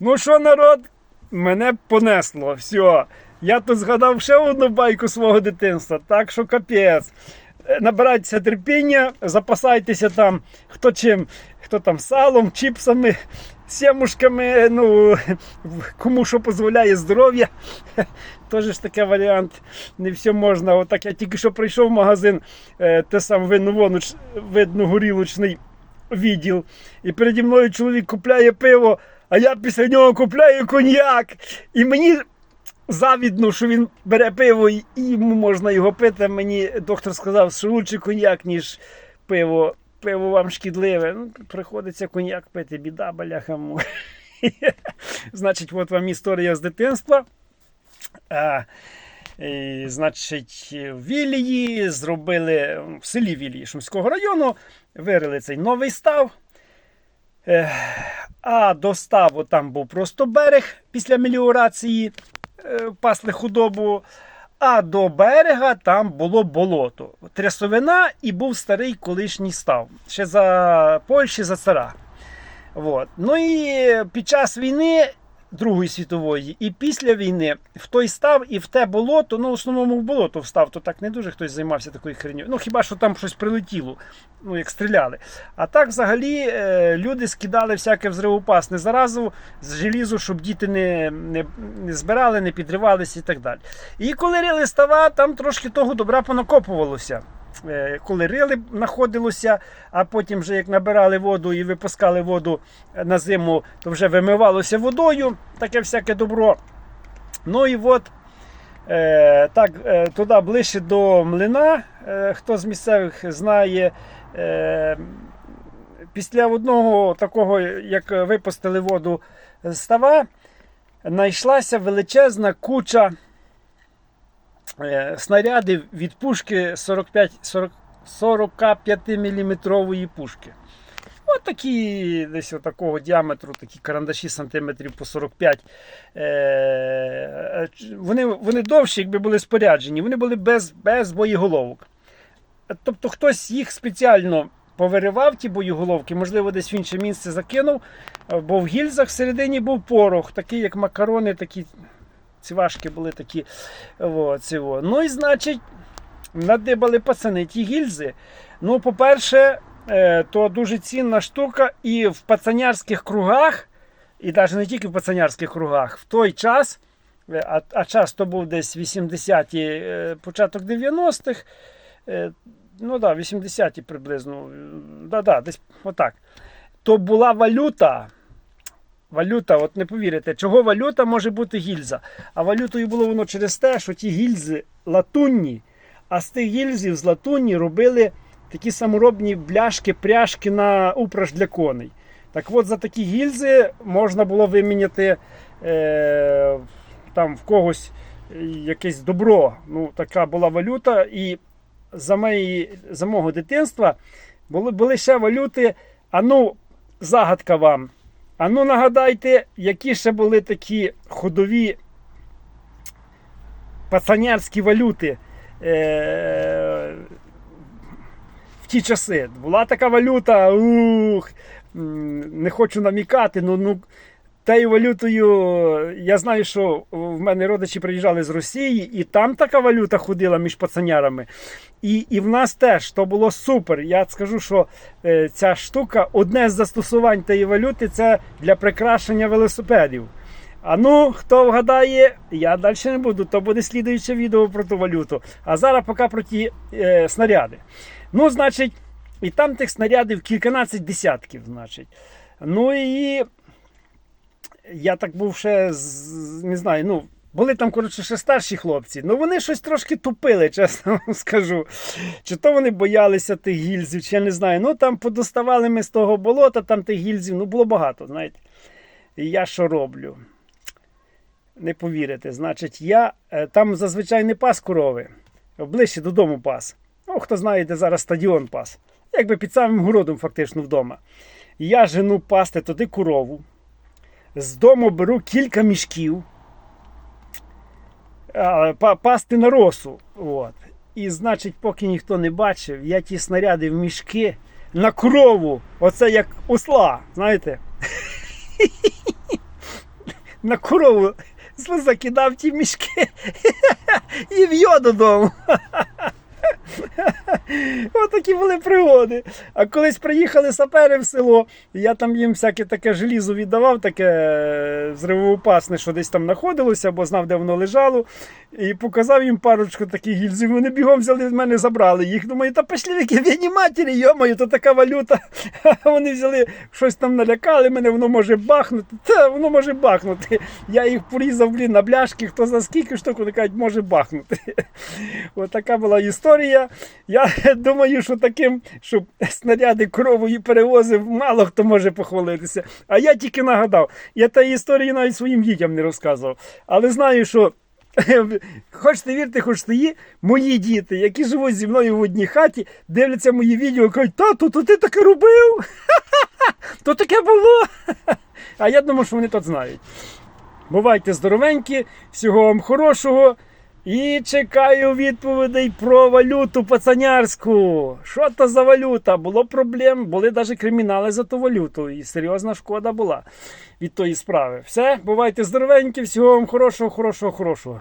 Ну що, народ, мене понесло. Все. Я тут згадав ще одну байку свого дитинства, так що капець. Е, Набирайтеся терпіння, запасайтеся там, хто чим, хто там салом, чіпсами, сімушками, ну, кому що дозволяє здоров'я. Теж ж таке варіант. Не все можна. Отак я тільки що прийшов в магазин, е, те саме видно, видно горілочний відділ. І переді мною чоловік купляє пиво, а я після нього купляю коньяк. І мені завідно, що він бере пиво і йому можна його пити. Мені доктор сказав, що лучше коньяк, ніж пиво. Пиво вам шкідливе. Ну, приходиться коньяк пити, біда, баляхаму. Значить, от вам історія з дитинства. І, значить, в Вілії зробили в селі Вілії Шумського району, вирили цей новий став. Е, А до ставу там був просто берег після меліорації, е, пасли худобу. А до берега там було болото. Трясовина і був старий колишній став. Ще за Польщі, за цара. От. Ну і під час війни Другої світової, і після війни в той став і в те болото, ну в основному в болото встав, то так не дуже хтось займався такою хреню. Ну хіба що там щось прилетіло, ну як стріляли. А так взагалі е, люди скидали всяке взривопасне заразу з желізу, щоб діти не, не, не збирали, не підривалися і так далі. І коли рили става, там трошки того добра понакопувалося. Е, Коли рили знаходилося, а потім, вже як набирали воду і випускали воду на зиму, то вже вимивалося водою, таке всяке добро. Ну і от е, так, е, туди ближче до млина, хто з місцевих знає, після одного такого, як випустили воду з става, знайшлася величезна куча е, снарядів від пушки 45, 40, 45 мм пушки. От такі десь такого діаметру, такі карандаші сантиметрів по 45. Е, вони, вони довші, якби були споряджені, вони були без, без боєголовок. Тобто хтось їх спеціально повиривав, ті боєголовки, можливо, десь в інше місце закинув, бо в гільзах всередині був порох, такий як макарони, такі цівашки були такі. О. Ну і значить, надибали пацани ті гільзи. Ну, по-перше, е, то дуже цінна штука, і в пацанярських кругах, і навіть не тільки в пацанярських кругах, в той час, е, а, а час то був десь 80-ті, е, початок 90-х. е, Ну да, 80-ті приблизно. Да, да, десь отак. То була валюта. Валюта, от не повірите, чого валюта може бути гільза. А валютою було воно через те, що ті гільзи латунні, а з тих гільзів з латунні робили такі саморобні бляшки, пряжки на упряж для коней. Так от за такі гільзи можна було виміняти е, там в когось якесь добро. Ну, така була валюта. І за, мої, за мого дитинства були, були ще валюти. А ну, загадка вам. А ну нагадайте, які ще були такі ходові пацанярські валюти е- в ті часи. Була така валюта, ух, не хочу намікати, ну, ну тією валютою, я знаю, що в мене родичі приїжджали з Росії, і там така валюта ходила між пацанярами. І і в нас теж то було супер. Я скажу, що е, ця штука, одне з застосувань тієї валюти це для прикрашення велосипедів. А ну, хто вгадає, я далі не буду, то буде слідуюче відео про ту валюту. А зараз поки про ті е, снаряди. Ну, значить, і там тих снарядів кільканадцять десятків, значить. Ну і я так був ще не знаю, ну. Були там, коротше, ще старші хлопці. Ну вони щось трошки тупили, чесно вам скажу. Чи то вони боялися тих гільзів, чи я не знаю. Ну там подоставали ми з того болота, там тих гільзів, ну було багато, знаєте. І я що роблю? Не повірите. Значить, я е, там зазвичай не пас корови, ближче додому пас. Ну, хто знає, де зараз стадіон пас. Якби під самим городом, фактично, вдома. Я жену пасти туди корову. З дому беру кілька мішків пасти на росу. От. І, значить, поки ніхто не бачив, я ті снаряди в мішки на корову. Оце як осла, знаєте? на корову закидав ті мішки і в'йо додому. Отакі були пригоди. А колись приїхали сапери в село, я там їм всяке таке желізо віддавав, таке е, взривоопасне, що десь там знаходилося, бо знав, де воно лежало. І показав їм парочку таких гільзів. Вони бігом взяли з мене, забрали їх. Думаю, та пішли які війні матері, йомаю, то така валюта. Вони взяли щось там налякали мене, воно може бахнути. Та воно може бахнути. Я їх порізав, блін, на бляшки, хто за скільки штук, вони кажуть, може бахнути. Отака була історія. Я думаю, що таким, щоб снаряди кровою перевозив, мало хто може похвалитися. А я тільки нагадав. Я та історії навіть своїм дітям не розказував. Але знаю, що. Хочете вірте, хочете є, мої діти, які живуть зі мною в одній хаті, дивляться мої відео і кажуть, тату, то ти таке робив? То таке було. А я думаю, що вони то знають. Бувайте здоровенькі, всього вам хорошого. І чекаю відповідей про валюту пацанярську. Що то за валюта? Було проблем, були навіть кримінали за ту валюту. І серйозна шкода була від тої справи. Все, бувайте здоровенькі, всього вам хорошого, хорошого, хорошого.